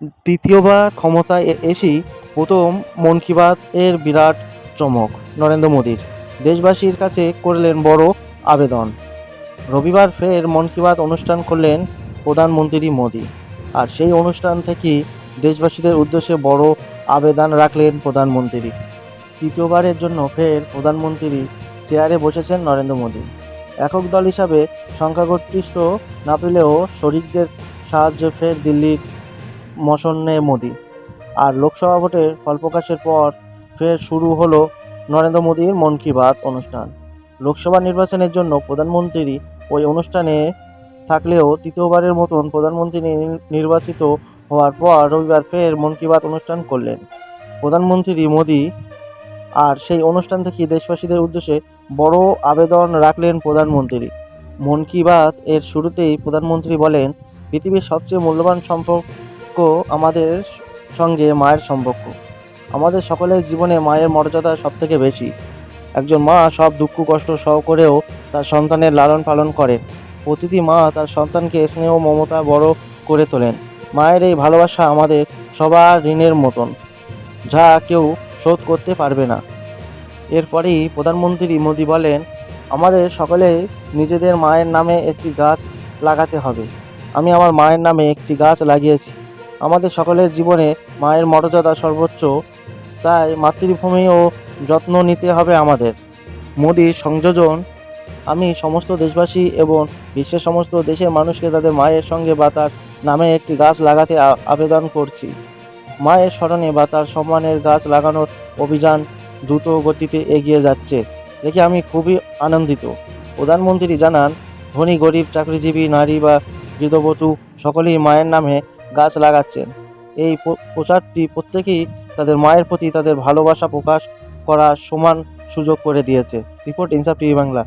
তৃতীয়বার ক্ষমতায় এসেই প্রথম মন কি বাত এর বিরাট চমক, নরেন্দ্র মোদীর। দেশবাসীর কাছে করলেন বড় আবেদন। রবিবার ফের মন কি বাত অনুষ্ঠান করলেন প্রধানমন্ত্রী মোদী। আর সেই অনুষ্ঠান থেকেই দেশবাসীদের উদ্দেশ্যে বড় আবেদন রাখলেন প্রধানমন্ত্রী। তৃতীয়বারের জন্য ফের প্রধানমন্ত্রী চেয়ারে বসেছেন নরেন্দ্র মোদী। একক দল হিসাবে সংখ্যাগরিষ্ঠ না পেলেও শরিকদের সাহায্যে ফের দিল্লির মসন্নে মোদী। আর লোকসভা ভোটের ফল প্রকাশের পর ফের শুরু হলো নরেন্দ্র মোদীর মন কি বাত অনুষ্ঠান। লোকসভা নির্বাচনের জন্য প্রধানমন্ত্রী ওই অনুষ্ঠানে থাকলেও তৃতীয়বারের মতন প্রধানমন্ত্রী নির্বাচিত হওয়ার পর রবিবার ফের মন কি বাত অনুষ্ঠান করলেন। প্রধানমন্ত্রী মোদী আর সেই অনুষ্ঠান থেকে দেশবাসীদের উদ্দেশ্যে বড় আবেদন রাখলেন প্রধানমন্ত্রী। মন কি বাত এর শুরুতেই প্রধানমন্ত্রী বলেন, পৃথিবীর সবচেয়ে মূল্যবান সম্পর্ক আমাদের সঙ্গে মায়ের সম্পর্ক। আমাদের সকলের জীবনে মায়ের মর্যাদা সবথেকে বেশি। একজন মা সব দুঃখ, কষ্ট সহ করেও তার সন্তানের লালন পালন করেন। প্রতিটি মা তার সন্তানকে স্নেহ, মমতা বড় করে তোলেন। মায়ের এই ভালোবাসা আমাদের সবার ঋণের মতন, যা কেউ শোধ করতে পারবে না। এরপরেই প্রধানমন্ত্রী মোদী বলেন, আমাদের সকলে নিজেদের মায়ের নামে একটি গাছ লাগাতে হবে। আমি আমার মায়ের নামে একটি গাছ লাগিয়েছি। আমাদের সকলের জীবনে মায়ের মর্যাদা সর্বোচ্চ, তাই মাতৃভূমি ও যত্ন নিতে হবে আমাদের। মোদীর সংযোজন, আমি সমস্ত দেশবাসী এবং বিশ্বের সমস্ত দেশের মানুষকে তাদের মায়ের সঙ্গে বা তার নামে একটি গাছ লাগাতে আবেদন করছি। মায়ের স্মরণে বা তার সম্মানের গাছ লাগানোর অভিযান দ্রুত গতিতে এগিয়ে যাচ্ছে, দেখে আমি খুবই আনন্দিত। প্রধানমন্ত্রী জানান, ধনী, গরিব, চাকরিজীবী, নারী বা গৃহবধূ সকলেই মায়ের নামে গাছ লাগাচ্ছেন। এই প্রচারটি প্রত্যেকেই তাদের মায়ের প্রতি তাদের ভালোবাসা প্রকাশ করার সমান সুযোগ করে দিয়েছে। রিপোর্ট ইনসাফ টিভি বাংলা।